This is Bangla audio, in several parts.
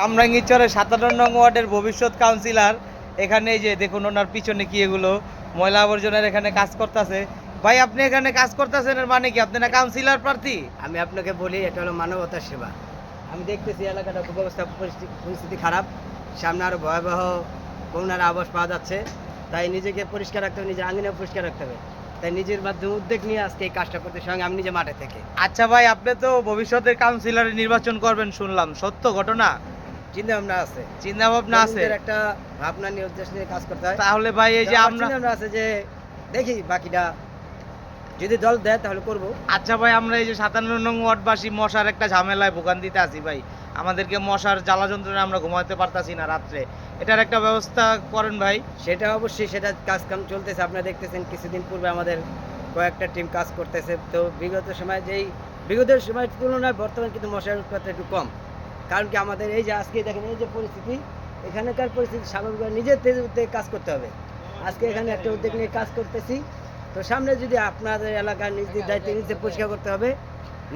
কামরাঙ্গীরচরের সাতান্ন নং ওয়ার্ডের ভবিষ্যৎ কাউন্সিলর। এখানে এই যে দেখুন ওনার পিছনে কি এগুলো ময়লা আবর্জনার এখানে কাজ করতেছে। ভাই আপনি এখানে কাজ করতেছেন এর মানে কি? আপনি না কাউন্সিলর প্রার্থী? আমি আপনাকে বলি এটা হলো মানবতার সেবা। আমি দেখতেছি এলাকাটা খুব অবস্থা পরিস্থিতি খারাপ। সামনে আরও ভয়াবহ করোনার আবাস পাওয়া যাচ্ছে। তাই নিজেকে পরিষ্কার রাখতে হবে নিজের আঙ্গিনা পরিষ্কার রাখতে হবে। তাই নিজের মাধ্যমে উদ্যোগ নিয়ে আজকে এই কাজটা করতে সঙ্গে আমি নিজে মাঠে থেকে। আচ্ছা ভাই আপনি তো ভবিষ্যতের কাউন্সিলর নির্বাচন করবেন শুনলাম। সত্য ঘটনা? চিন্তা ভাবনা আছে। চিন্তা ভাবনা আছে একটা ভাবনা নিয়ে উদ্দেশ্য নিয়ে কাজ করতে হয়। তাহলে ভাই এই যে আমরা চিন্তা আছে যে দেখি বাকিটা। যদি দল দেয় তাহলে করব। আচ্ছা ভাই আমরা এই যে সাতান্ন নং ওয়ার্ডবাসী মশার একটা ঝামেলায় ভোগান্তিতে আছি ভাই। আমাদেরকে মশার জ্বালা যন্ত্রণা আমরা ঘুমাতে পারতাছি না রাত্রে। এটার একটা ব্যবস্থা করেন ভাই। সেটা অবশ্যই সেটা কাজ কাম চলতেছে। আপনারা দেখতেছেন কিছুদিন পূর্বে আমাদের কয়েকটা টিম কাজ করতেছে। তো বিগত সময় যেই বিগত সময়ের তুলনায় বর্তমান কিন্তু মশার উৎপাদটা একটু কম। কারণ কি আমাদের এই যে আজকে দেখেন এই যে পরিস্থিতি এখানকার পরিস্থিতি স্বাভাবিক নিজের উদ্যোগে কাজ করতে হবে। আজকে এখানে একটা উদ্যোগ নিয়ে কাজ করতেছি। তো সামনে যদি আপনাদের এলাকার নিজের দায়িত্বে নিজে পরিষ্কার করতে হবে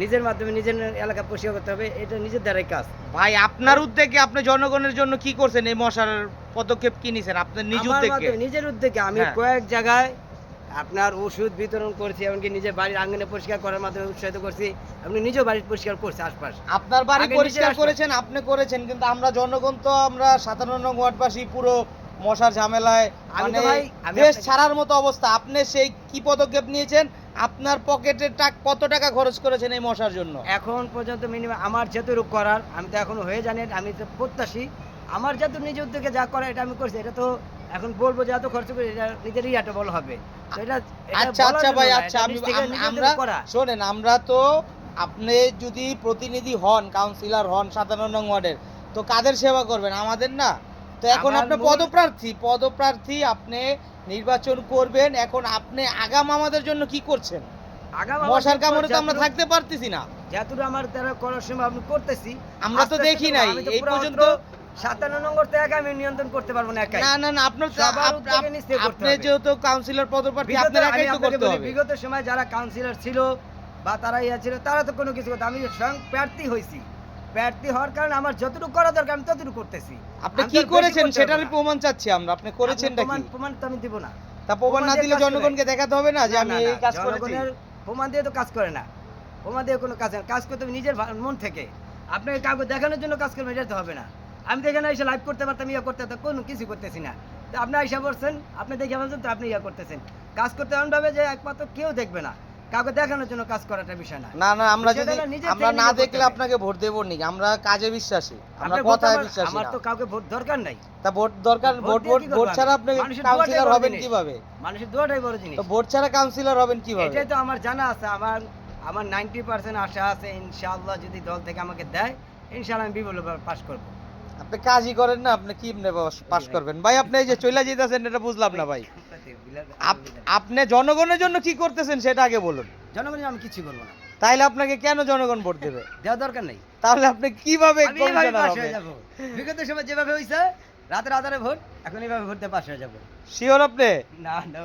নিজের মাধ্যমে নিজের এলাকা পরিষ্কার করতে হবে এটা নিজের দ্বারাই কাজ। ভাই আপনার উদ্যোগে আপনি জনগণের জন্য কি করছেন? এই মশার পদক্ষেপ কি নিছেন? আপনার নিজ উদ্যোগে? নিজের উদ্যোগে আমি হ্যাঁ। কয়েক জায়গায় আপনার ওষুধ বিতরণ করছি এমনকি নিজের বাড়ির আঙ্গনে পরিষ্কার করার মাধ্যমে উৎসাহিত করছি এমনি নিজেও বাড়ি পরিষ্কার করছি আশপাশ। আপনার বাড়ি পরিষ্কার করেছেন আপনি করেছেন কিন্তু আমরা জনগণ তো আমরা নং ওয়ার্ডবাসী পুরো মশার ঝামেলায় মানে ভাই, দেশ ছাড়ার মতো অবস্থা। আপনি সেই কি পদক্ষেপ নিয়েছেন? আপনার পকেটের টাকা কত টাকা খরচ করেছেন এই মশার জন্য? এখন পর্যন্ত মিনিমাম আমার যতটুকু করার আমি তো এখনও হয়ে জানি আমি তো প্রত্যাশী। আমার যত নিজ উদ্যোগে যা করা এটা আমি করছি এটা তো এখন বলব যে এত খরচ করে এটা নিজেরই একটা বলা হবে। এটা আচ্ছা আচ্ছা ভাই আচ্ছা আমি আমরা শোনেন আমরা তো আপনি যদি প্রতিনিধি হন কাউন্সিলর হন সাতান্ন নং ওয়ার্ডের তো কাদের সেবা করবেন? আমাদের না? তো এখন আপনি পদপ্রার্থী পদপ্রার্থী আপনি নির্বাচন করবেন এখন আপনি আগাম আমাদের জন্য কি করছেন? আগাম মশার কামড়ে তো আমরা থাকতে পারতেছি না। যতটুকু আমার দ্বারা করার সময় আমি করতেছি। আমরা তো দেখি নাই এই পর্যন্ত সাতান্ন নম্বর থেকে আমি নিয়ন্ত্রণ করতে পারব না একাই। না না না আপনার আপনি যেহেতু কাউন্সিলর পদপ্রার্থী আপনার একাই তো করতে হবে। বিগত সময় যারা কাউন্সিলর ছিল বা তারা ইয়া ছিল তারা তো কোনো কিছু করতো আমি স্বয়ং প্রার্থী হয়েছি প্রার্থী হওয়ার কারণে আমার যতটুকু করা দরকার আমি ততটুকু করতেছি। আপনি কি করেছেন সেটার প্রমাণ চাচ্ছি আমরা। আপনি করেছেনটা আপনি প্রমাণ- প্রমাণ তো আমি দিব না। তা প্রমাণ না দিলে জনগণকে দেখাতে হবে না যে আমি এই কাজ করেছি। প্রমাণ দিয়ে তো কাজ করে না। প্রমাণ দিয়ে কোনো কাজ কাজ করতে হবে নিজের মন থেকে। আপনাকে কাউকে দেখানোর জন্য কাজ করবেন এটা তো হবে না। আমি তো এখানে এসে লাইভ করতে পারতাম ইয়া করতে পারতাম কোনো কিছু করতেছি না। তো আপনি এসে বলছেন আপনি দেখে বলছেন তো আপনি ইয়া করতেছেন। কাজ করতে এমন ভাবে যে একমাত্র কেউ দেখবে না। কাউকে দেখানোর জন্য কাজ করাটা বিষয় না। না না আমরা যদি আমরা না দেখলে আপনাকে ভোট দেবো নি। আমরা কাজে বিশ্বাসী। আমরা কথায় বিশ্বাসী আমার তো কাউকে ভোট দরকার নাই। তা ভোট দরকার ভোট ভোট ভোট? ছাড়া আপনি কাউন্সিলর হবেন কীভাবে? মানুষের দোয়াটাই বড় জিনিস। তো ভোট ছাড়া কাউন্সিলর হবেন কীভাবে? এটাই তো আমার জানা আছে। আমার আমার নাইনটি পার্সেন্ট আশা আছে ইনশাআল্লাহ যদি দল থেকে আমাকে দেয় ইনশাআল্লাহ আমি বিপুল পাস করব। আপনি কাজই করেন না আপনি কি এমনি পাস- করবেন। ভাই আপনি এই যে চলে যেতেছেন এটা বুঝলাম না ভাই। আপনি জনগণের জন্য কি করতেছেন সেটা আগে বলুন। জনগণের আমি কিছু করব না। তাইলে আপনাকে কেন জনগণ ভোট দেবে? দেওয়া দরকার নেই। তাহলে আপনি কীভাবে হয়ে বিগত সময় যেভাবে হয়েছে রাতের আধারে ভোট এখন এইভাবে ভোট দিয়ে পাস হয়ে যাব। শিওর আপনি? না না